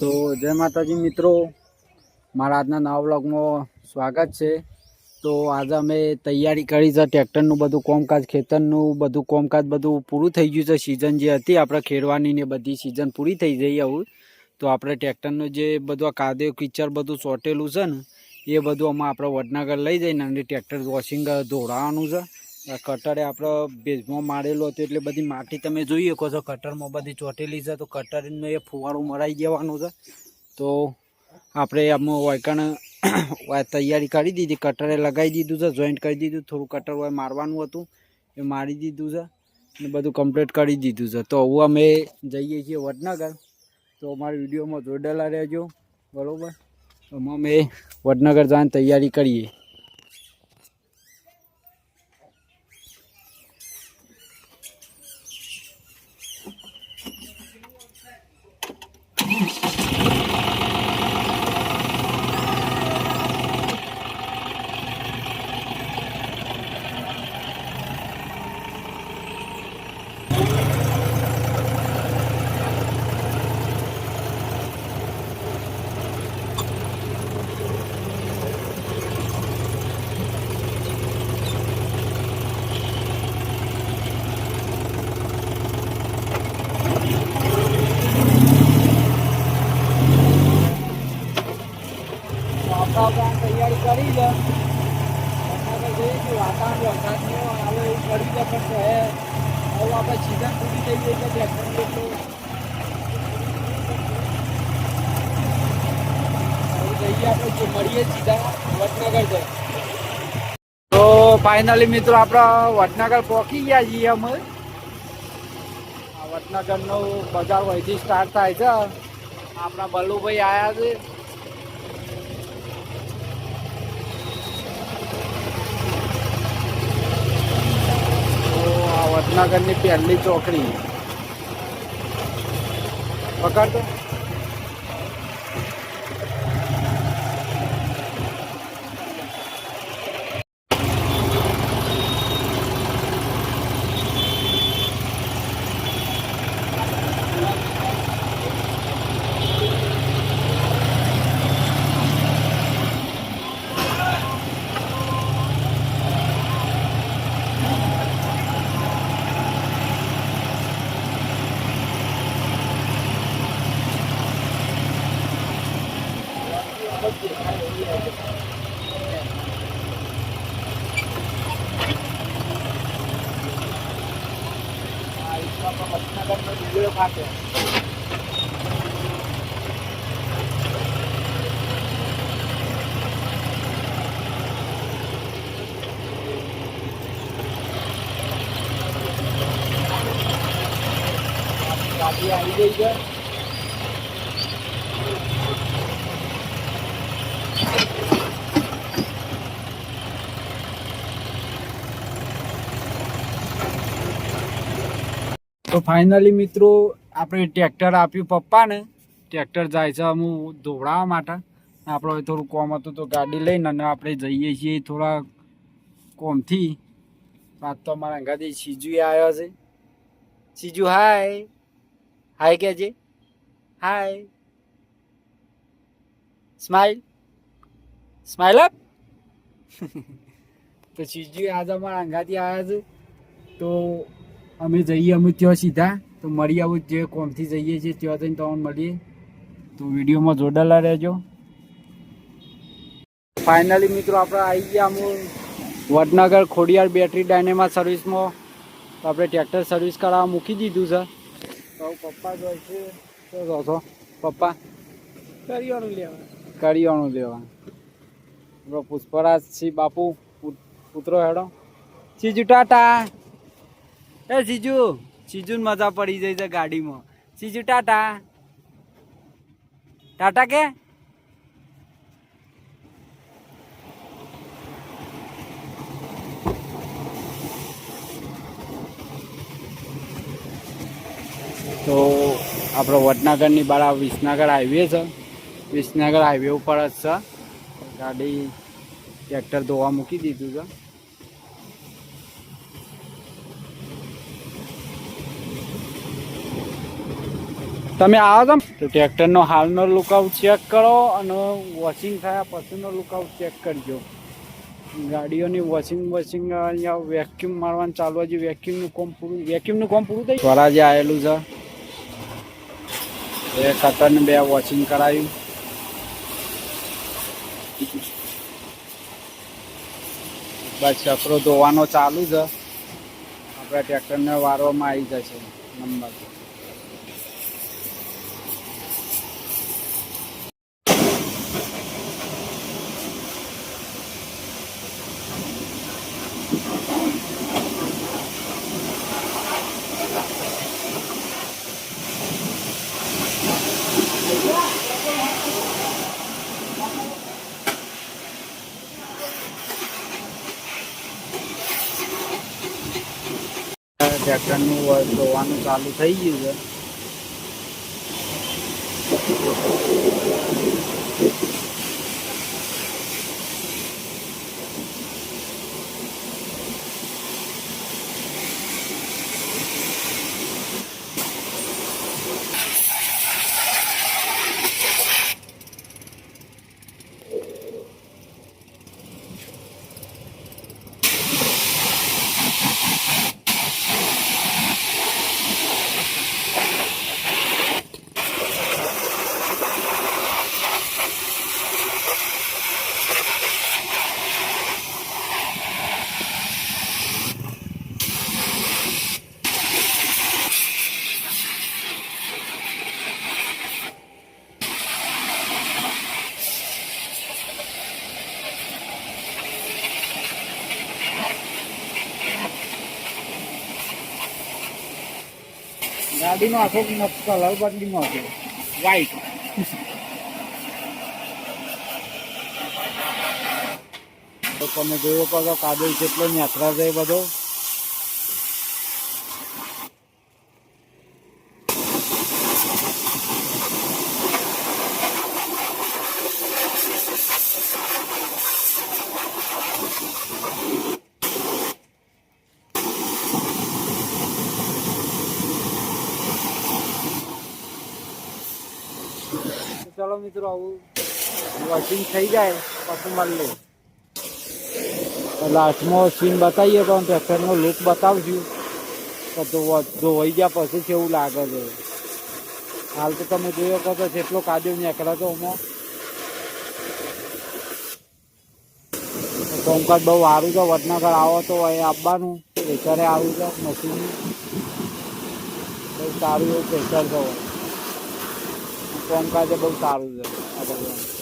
તો જય માતાજી મિત્રો. મારા આજના નવા બ્લોગમાં સ્વાગત છે. તો આજે અમે તૈયારી કરી છે ટ્રેક્ટરનું બધું કોમકાજ, ખેતરનું બધું કોમકાજ બધું પૂરું થઈ ગયું છે. સિઝન જે હતી, આપણે ખેડવાની ને બધી સિઝન પૂરી થઈ જઈ આવું. તો આપણે ટ્રેક્ટરનું જે બધું આ કાદવ કિચર બધું ચોટેલું છે ને, એ બધું અમે આપણે વડનગર લઈ જઈને અને ટ્રેક્ટર વોશિંગ ધોળાવાનું છે. કટરે આપણે ભેજમાં મારેલું હતું એટલે બધી માટી તમે જોઈ શકો છો, કટરમાં બધી ચોટેલી છે, તો કટરનું એ ફુવારું મરાઈ દેવાનું છે. તો આપણે આમાં વાયકણ તૈયારી કરી દીધી, કટરે લગાવી દીધું છે જોઈન્ટ કરી દીધું, થોડું કટર હોય મારવાનું હતું, એ મારી દીધું છે, ને બધું કમ્પ્લીટ કરી દીધું છે. તો હવે અમે જઈએ છીએ વડનગર, તો અમારા વિડીયોમાં જોડેલા રહેજો, બરાબર? અમે વડનગર જવાની તૈયારી કરીએ તો આપણે આ તૈયારી કરી છે વડનગર જઈશું વાતાવરણ વરસાદનું આવે એવું કરી છે પણ તો હે હવે આપણે સિઝન પૂરી થઈ ગઈ છે ટ્રેક્ટરની એટલું મળીએ સીધા વડનગર તો ફાઇનલી મિત્રો આપણે વડનગર પહોંચી ગયા છીએ અમે. વડનગરનું બજાર વહીથી સ્ટાર્ટ થાય છે. આપણા બલ્લુભાઈ આવ્યા છે. વડનગરની પહેલી ચોકડી. પકડતો આ ઈશ્વર વડનગરનો ડુંગળો ખાતે ગાડી આવી ગઈ છે તો ફાઇનલી મિત્રો, આપણે ટ્રેક્ટર આપ્યું પપ્પાને. ટ્રેક્ટર જાય છે અમુક ધોવડાવવા માટે. આપણે થોડું કોમ હતું તો ગાડી લઈને અને આપણે જઈએ છીએ થોડા કોમથી. વાત તો અમારા અંગાથી સીજુ આવ્યો છે. સીજુ હાય હાય કે છે? હાય સ્માઈલ સ્માઈલ અપ તો સીજુ આજે અમારા અંગાથી આવ્યા છે. તો અમે જઈએ અમે ત્યાં સીધા. તો મળી આવું જે કોમથી જઈએ છીએ ત્યાં જઈને તમને મળીએ. તો વિડીયોમાં જોડાયેલા રહેજો. ફાઇનલી મિત્રો આપણે આવી ગયા અમુ વડનગર ખોડિયાર બેટરી ડાયનેમા સર્વિસમાં તો આપણે ટ્રેક્ટર સર્વિસ કરાવવા મૂકી દીધું છે. તો પપ્પા જોઈ છે. શું કહો છો? પપ્પા? કરિયાણું લેવા. કરિયાણું લેવા. આપણો પુષ્પરાજ સિંહ બાપુ પુત્રો હેડો. સીજુ ટાટા! એ સીજુ સીજુ મજા પડી જાય છે ગાડીમાં. સીજુ ટાટા. ટાટા કે? તો આપણો વડનગરની આ વિસનગર હાઈવે છે. વિસનગર હાઈવે ઉપર જ છે. ગાડી ટ્રેક્ટર ધોવા મૂકી દીધું છે. તમે આવો છો? તો ટ્રેક્ટરનો હાલનો લુકઆઉટ ચેક કરો અને વોશિંગ થયા પછીનો લુકઆઉટ ચેક કરજો. ગાડીઓની વોશિંગ વોશિંગ અહીંયા વેક્યુમ મારવાનું ચાલુ હજી વેક્યુમનું કોમ પૂરું વેક્યુમનું કોમ પૂરું થઈ સ્વરાજે આવેલું છે. એ ખતરને બે વોશિંગ કરાવ્યું બસ ચક્રો ધોવાનો ચાલુ છે. આપણા ટ્રેક્ટરને વારવામાં આવી જશે નંબર. ટ્રેક્ટરનું વ- ધોવાનું ચાલુ થઈ ગયું છે. ગાડીનો આખો કલર બદલી નાખ્યો વ્હાઈટ તો તમે જોયો કહો કાદવ કેટલો યાત્રા એ બધો? મિત્રો, આવું વોશિંગ થઈ જાય, પછી મળીએ લાસ્ટમાં સીન બતાવીએ તો ટ્રેક્ટરનો લુક બતાવશું તો ધોવા ધોવાઈ ગયા પછી છે એવું લાગે છે. હાલ તો તમે જોયો કહો તો જેટલો કાદવ નીકળે તો એમાં કોમકાજ બહુ સારું છે. વડનગર આવો તો એ આપવાનું. પ્રેશરે આવ્યું છે, મશીન. બહુ સારું એવું પ્રેશર છે. કોમકાજે બહુ સારું છે આ બધું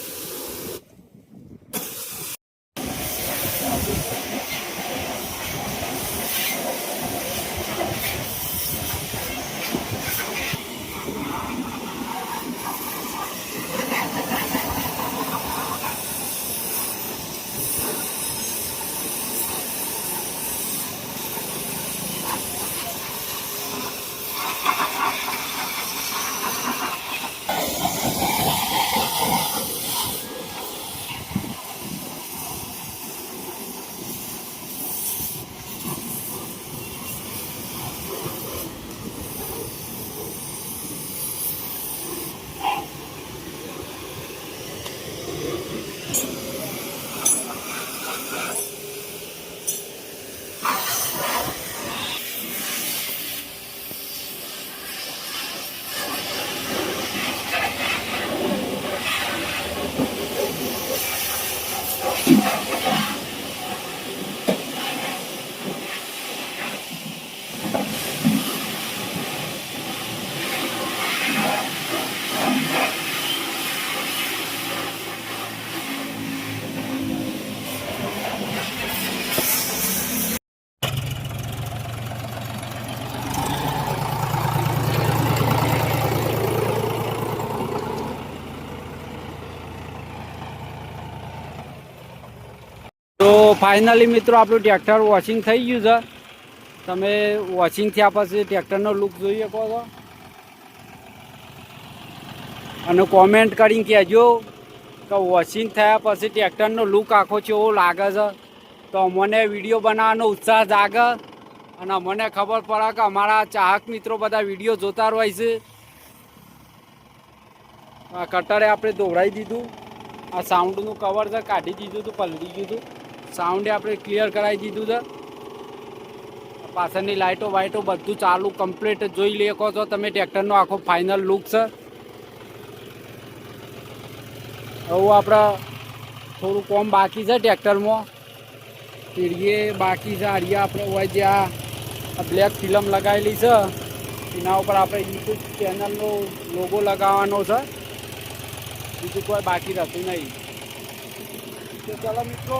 તો ફાઇનલી મિત્રો, આપણું ટ્રેક્ટર વોશિંગ થઈ ગયું છે. તમે વોશિંગ થયા પછી ટ્રેક્ટરનો લુક જોઈ શકો છો. અને કોમેન્ટ કરીને કહેજો કે વોશિંગ થયા પછી ટ્રેક્ટરનો લુક આખો કેવો લાગે છે. તો અમને વીડિયો બનાવવાનો ઉત્સાહ જાગે અને અમને ખબર પડે કે અમારા ચાહક મિત્રો બધા વીડિયો જોતા હોય છે. કટરે આપણે દોડાવી દીધું. આ સાઉન્ડનું કવર છે, કાઢી દીધું હતું પલટી હતું. સાઉન્ડે આપણે ક્લિયર કરાવી દીધું છે. પાછળની લાઇટો વાઇટો બધું ચાલુ કમ્પ્લીટ જોઈ લેકો છો તમે, ટ્રેક્ટરનો આખો ફાઇનલ લુક છે. હવે આપણે થોડું કોમ બાકી છે ટ્રેક્ટરમાં. પીડીએ બાકી છે, આડિયા આપણે હોય જે આ બ્લેક ફિલ્મ લગાવેલી છે. એના ઉપર આપણે યુટ્યુબ ચેનલનો લોગો લગાવવાનો છે. બીજું કોઈ બાકી રહેતું નહીં. તો ચાલો મિત્રો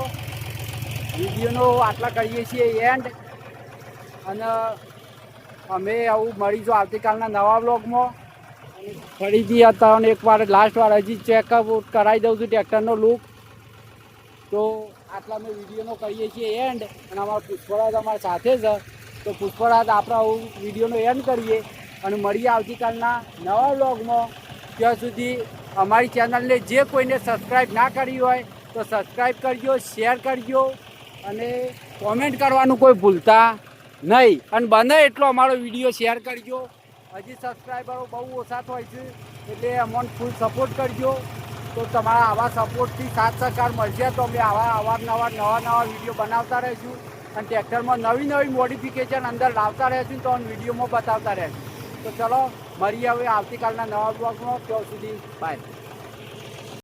વિડીયોનો આટલા કરીએ છીએ એન્ડ અને અમે આવું મળીશું આવતીકાલના નવા બ્લોગમાં ફરીથી અત્યારે એકવાર લાસ્ટ વાર હજી ચેકઅપ કરાવી દઉં છું ટ્રેક્ટરનો લુક તો આટલા અમે વિડીયોનો કરીએ છીએ એન્ડ અને અમારા પુષ્પરાજ અમારા સાથે છે. તો પુષ્પરાજ આપણે આવું વિડીયોનો એન્ડ કરીએ અને મળીએ આવતીકાલના નવા બ્લોગમાં ત્યાં સુધી અમારી ચેનલને જે કોઈને સબસ્ક્રાઈબ ના કરી હોય તો સબસ્ક્રાઈબ કરજો શેર કરજો. અને કોમેન્ટ કરવાનું કોઈ ભૂલતા નહીં. અને બને એટલો અમારો વીડિયો શેર કરજો. હજી સબસ્ક્રાઈબરો બહુ ઓછા થાય છે, એટલે અમને ફૂલ સપોર્ટ કરજો. તો તમારા આવા સપોર્ટથી સાથ સહકાર મળશે તો અમે આવા અવારનવાર નવા નવા વીડિયો બનાવતા રહીશું. અને ટ્રેક્ટરમાં નવી નવી મોડિફિકેશન અંદર લાવતા રહીશું તો વિડીયોમાં બતાવતા રહીશું. તો ચલો, મળીએ હવે આવતીકાલના નવા બ્લોગમાં ત્યાં સુધી બાય